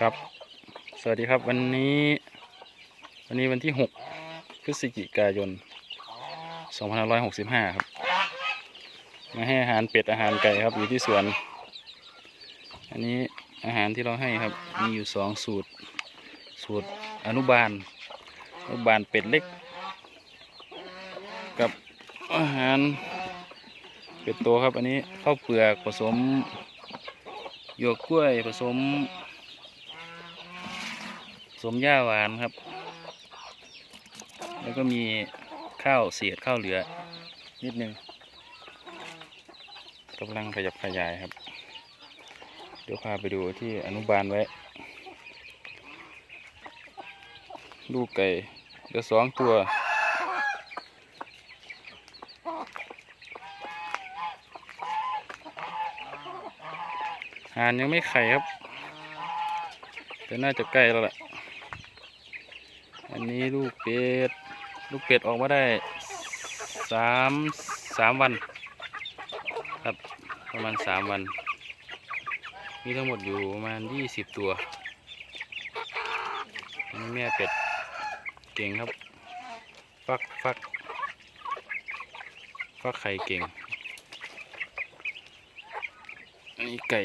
ครับ สวัสดีครับวันนี้ วันนี้วันที่ 6 พฤศจิกายน 2565 ครับ มาให้อาหารเป็ดอาหารไก่ครับอยู่ที่สวน อันนี้อาหารที่เราให้ครับ มีอยู่สองสูตร สูตรอนุบาล อนุบาลเป็ดเล็ก กับอาหารเป็ดโตครับ อันนี้ข้าวเปลือกผสม หยวกกล้วยผสมผสมหญ้าหวานครับ แล้วก็มีข้าวเศษข้าวเหลือ นิดนึงกำลังขยับขยายครับ เดี๋ยวพาไปดูที่อนุบาลไว้ ลูกไก่เหลือสองตัว หานยังไม่ไข่ครับ แต่น่าจะใกล้แล้วแหละอันนี้ลูกเป็ด ลูกเป็ดออกมาได้สามสามวัน ครับประมาณสามวัน มีทั้งหมดอยู่ประมาณยี่สิบตัวนนี้แม่เป็ดเก่งครับ ฟักฟักฟักไข่เก่งอันนี้ไก่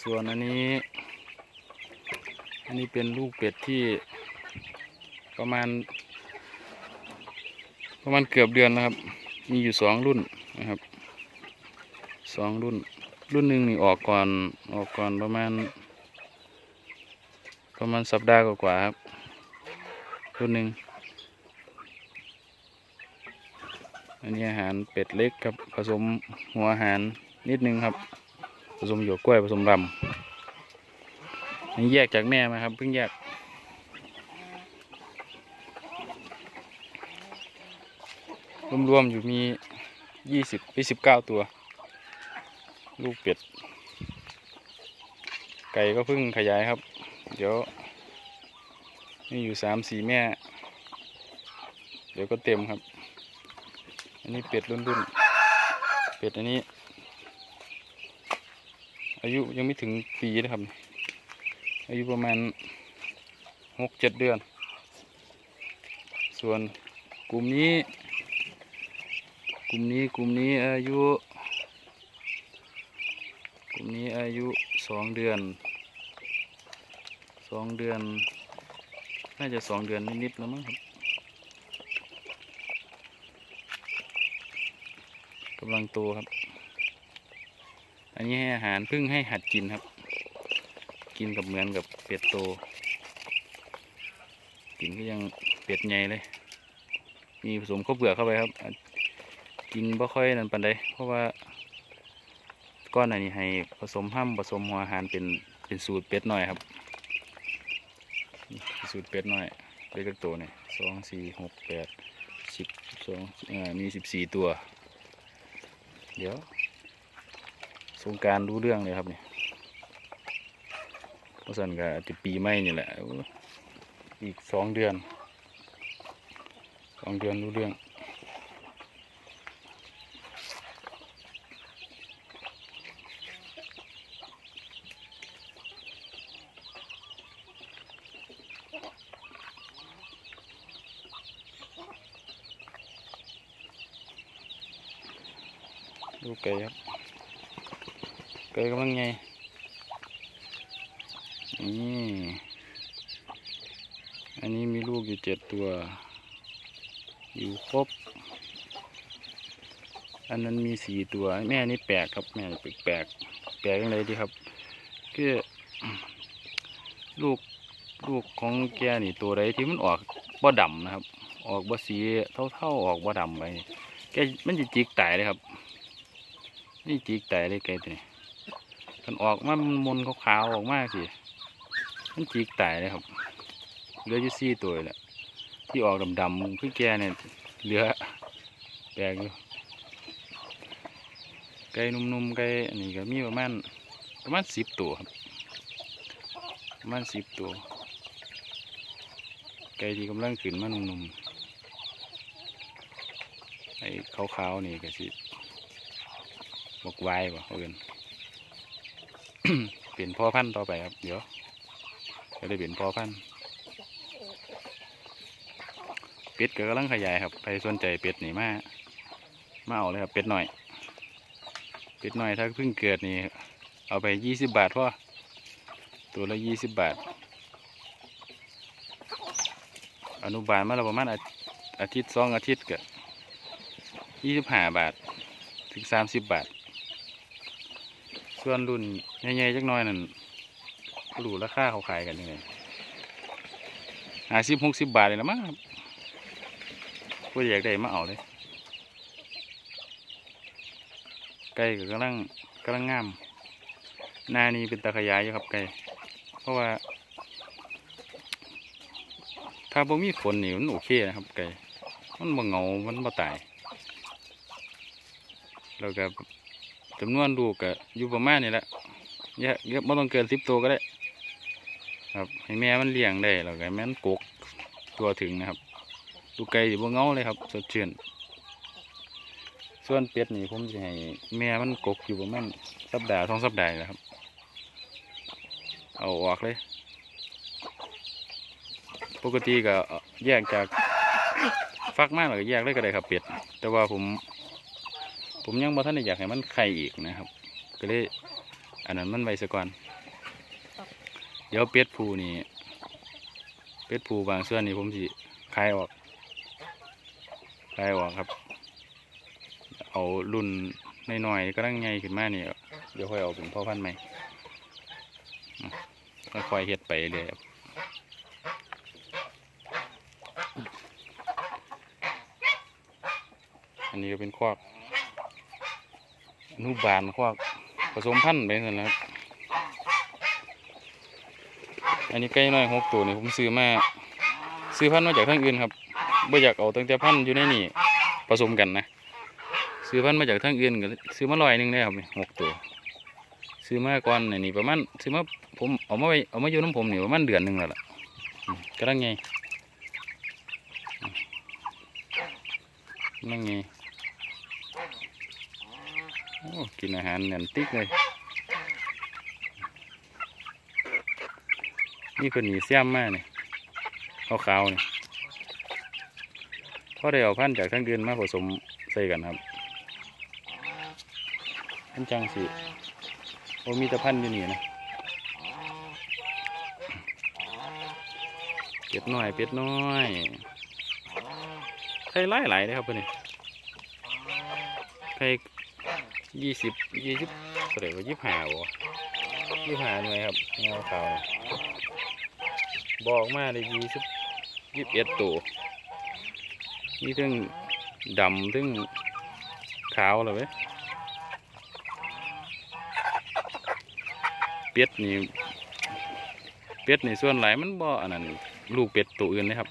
ส่วนอันนี้ อันนี้เป็นลูกเป็ดที่ประมาณ ประมาณเกือบเดือนนะครับ มีอยู่สองรุ่นนะครับสองรุ่น รุ่นหนึ่งนี่ออกก่อนออกก่อนประมาณ ประมาณสัปดาห์กว่าๆครับ รุ่นหนึ่ง อันนี้อาหารเป็ดเล็กครับผสมหัวอาหารนิดนึงครับ ผสมหยวกกล้วยผสมรำนนี้แยกจากแม่มาครับเพิ่งแยกรวมๆอยู่มียี่สิบไปสิบเก้าตัว ลูกเป็ด ไก่ก็เพิ่งขยายครับ เดี๋ยวมีอยู่สามสี่แม่ เดี๋ยวก็เต็มครับ อันนี้เป็ดรุ่นรุ่นเป็ดอันนี้ อายุยังไม่ถึงปีนะครับ อายุประมาณหกเจ็ดเดือน ส่วนกลุ่มนี้ กลุ่มนี้กลุ่มนี้อายุ กลุ่มนี้อายุสองเดือนสองเดือน น่าจะสองเดือนนิดๆแล้วมั้งครับ กำลังโตครับ อันนี้ให้อาหารพิ่งให้หัดกินครับ กินกับเหมือนกับเป็ดโต กินก็ยังเป็ดใหญ่เลย มีผสมข้าวเปลือกเข้าไปครับ กินบ่ค่อยนั่นปันใดเพราะว่าก้อนอันนี้ให้ผสมห้ำผสมหัวอาหารเป็นเป็นสูตรเป็ดหน่อยครับ สูตรเป็ดหน่อยเล็ดกๆตัวเนี่ยสองสี่หกแปดสิบสองอ่อมีสิบสี่ตัว เดี๋ยว สงการรู้เรื่องเลยครับเนี่ยเพราะสันก็อาจะปีใหม่นี่แหละ อีกสองเดือนสองเดือนรู้เรื่อง ดูไก่ครับไก่กำลังไงนี่อันนี้มีลูกอยู่เจ็ดตัว อยู่ครบ อันนั้นมีสี่ตัว แม่นี่แปลกครับ แม่นี่แปลกแปลกยังไงดีครับคือลูกลูกของแกนี่ตัวใดที่มันออกบ่ดำนะครับ ออกบ่สีเท่าๆออกบ่ดำไปแกมันจะจิกตายเลยครับ นี่จีกแต่เลยไก่ตัวนี้มันออกมามันมนขาวๆออกมากสิมันจีกแต่เลยครับเหลือยู่สี่ตัวแหละที่ออกดำๆคือแกเนี่ยเหลือแปลกอยู่ไก่นุ่มๆไก่อันนี้ก็มีประมาณประมาณสิบตัวครับประมาณสิบตัวไก่ที่กำลังขึ้นมานุ่มๆไอ้ขาวๆนี่ก็สิ กไว้บ่เอื่นเป็นพ่อพันธุ์ต่อไปครับ เดี๋ยวจะได้เป็นพ่อพันธุ์เป็ดก็กำลังขยายครับใครสนใจเป็ดนี่มามาเอาเลยครับเป็ดหน่อย เป็ดหน่อยถ้าเพิ่งเกิดนี่ เอาไปยี่สิบบาทพ่อตัวละยี่สิบบาท อนุบาลมาแล้วประมาณอาอาทิตย์สองอาทิตย์ก็ยี่สิบห้าบาท ถึงสามสิบบาท ส่วนรุ่นใหญ่ๆจักน้อยนั่นรู้ราคาเขาขายกันยังไงห้าสิบหกสิบบาทเลยละมั้งครับผู้อยากได้มาเอาเลย ไก่ก็กำลังกำลังงาม นานี้เป็นตาขยายอยู่ครับไก่ เพราะว่า ถ้าบ่มีฝนนี่มันโอเคนะครับไก่ มันบ่เงา มันบ่ตาย แล้วก็ จำนวนลูกก็อยู่ประมาณนี้แหละเยอะเยอะไม่ต้องเกินสิบตัวก็ได้ ครับให้แม่มันเลี้ยงได้แล้วก็ให้แม่นกกตัวถึงนะครับลูกไก่สิบ่เงาเลยครับสดชื่นส่วนเป็ดนี่ผมจะให้แม่มันกกอยู่ประมาณสัปดาห์สองสัปดาห์นะครับ เอาออกเลย ปกติก็แยกจากฟักมากหรือแยกเลยก็ได้ครับเป็ดแต่ว่าผม ผมยังบ่ทันได้อยากให้มันไข่อีกนะครับ ก็เลยอันนั้นมันไว้ซะก่อน เดี๋ยวเป็ดผูนี่เป็ดผูบางส่วนนี่ผมสิคลายออกคลายออกครับ เอารุ่นน้อยๆก็ตั้งใหญ่ขึ้นมาเนี่ยเดี๋ยวค่อยเอาเป็นพ่อพันธุ์ใหม่ค่อยๆเฮ็ดไปเรื่อยครับอันนี้ก็เป็นควัก นุบาลควักผสมพันธุ์ไปนั่นแหละอันนี้ใกล้น้อยหกตัวนี่ผมซื้อมาซื้อพันธุ์มาจากทางอื่นครับไม่อยากเอาตั้งแต่พันธุ์อยู่ในนี่ผสมกันนะซื้อพันธุ์มาจากทางอื่นก็ซื้อมาลอยหนึงได้ครับหกตัวซื้อมาก่อนนี่ประมาณซื้อมาผมเอามาไว้เอามาอยู่น้ำผมนี่ประมาณเดือนหนึ่งแล้วล่ะกำลังไงกำลังไง โอ้กินอาหารแน่นติ๊กเลย นี่เป็นหนีเสียมมากเนี่ยขาวๆเนี่ยพอได้เอาพันธุ์จากทั้งเดือนมาผสมใส่กันครับพันจังสิโอ้มีแต่พันธุ์อยู่นี่นะเป็ดน้อย เป็ดน้อยไข่ไล่ไหลเลยครับเพื่อนไข่ ยี่สิบยี่สิบเท่าไหร่ว่ายี่สิบห้าวะยี่สิบห้าหน่วยครับเงาขาวบอกมาเลยยี่สิบยี่สิบเอ็ดตัวนี่ทั้งดำทั้งขาวเลยเว้ยเป็ดนี่เป็ดนี่ส่วนหลายมันบ่อันนั้นลูกเป็ดตัวอื่นนะครับ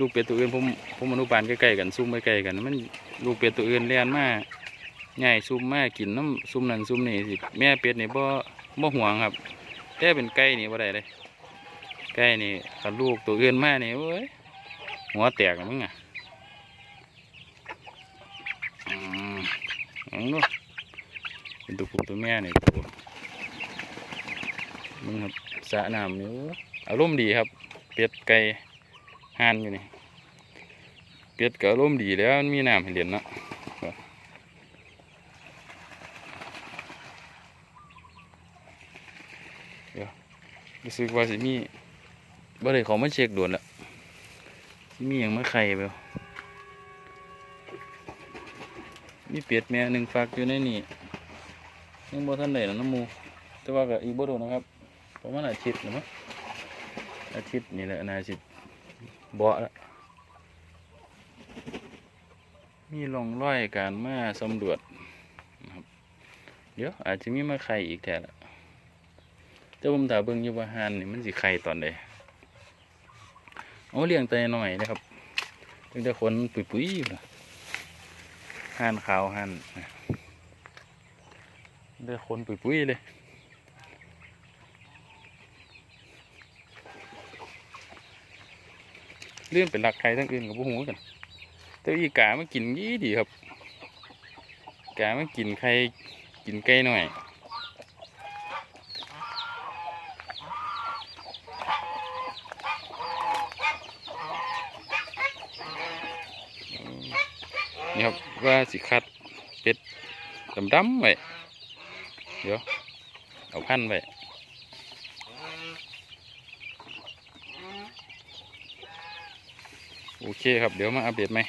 ลูกเป็ดตัวอื่นผมผมอนุบาลใกล้ๆกันซุ่มใกล้ๆกัน มันลูกเป็ดตัวอื่นเลี้ยนมา ใหญ่ซุ่มแม่กินน้ำซุ่มนั่นซุ่มนี่สิแม่เป็ดนี่บ่บ่ห่วงครับ แต่เป็นไก่นี่บ่ได้เลยไก่นี่กับลูกตัวอื่นแมานี่โอ้ยหัวแตกแล้งอะอืมเอาเนาะเป็นตัวผู้ตัวแม่นี่ตัวมึงครับสระน้ำนี่โอ้อารมณ์ดีครับ เป็ดไก่ห่านอยู่นี่เป็ดก็อารมณ์ดีแล้วมีน้ำให้เล่นเนาะ รู้สึกว่าสิมีบ่ได้ของมาเช็คด่วนละสิมีอย่างมาไข่ไปบ่มีเป็ดแม่หนึ่งฝากอยู่ในนี่ยังบ่ทันได้นะน้ำมูแต่ว่าก็อีบ่โดนนะครับประมาณอาทิตย์นะมั้งอาทิตย์นี่แหละนาสิเบาะละมีร่องรอยการมาสำรวจนะครับ เดี๋ยวอาจจะมีมาไข่อีกแท้ละ แต่ผมถาเบิ่งอยู่ว่าหานนี่มันสิไข่ตอนใดเอาเลี้ยงแต่น้อยนะครับตั้งแต่คนปุยๆอยู่ล่ะห่านขาวห่านตั้งแต่คนปุ๋ยๆเลยเลื่อนเป็นหลักไข่ทั้งอื่นกับพวกหูกันตัวอีกามันกินดีดีครับ กามันกินไข่กินไก่หน่อย นี่ครับว่าสิคัดเป็ดดำดำไว้เดี๋ยวเอาพันไว้โอเคครับ เดี๋ยวมาอัปเดตไหม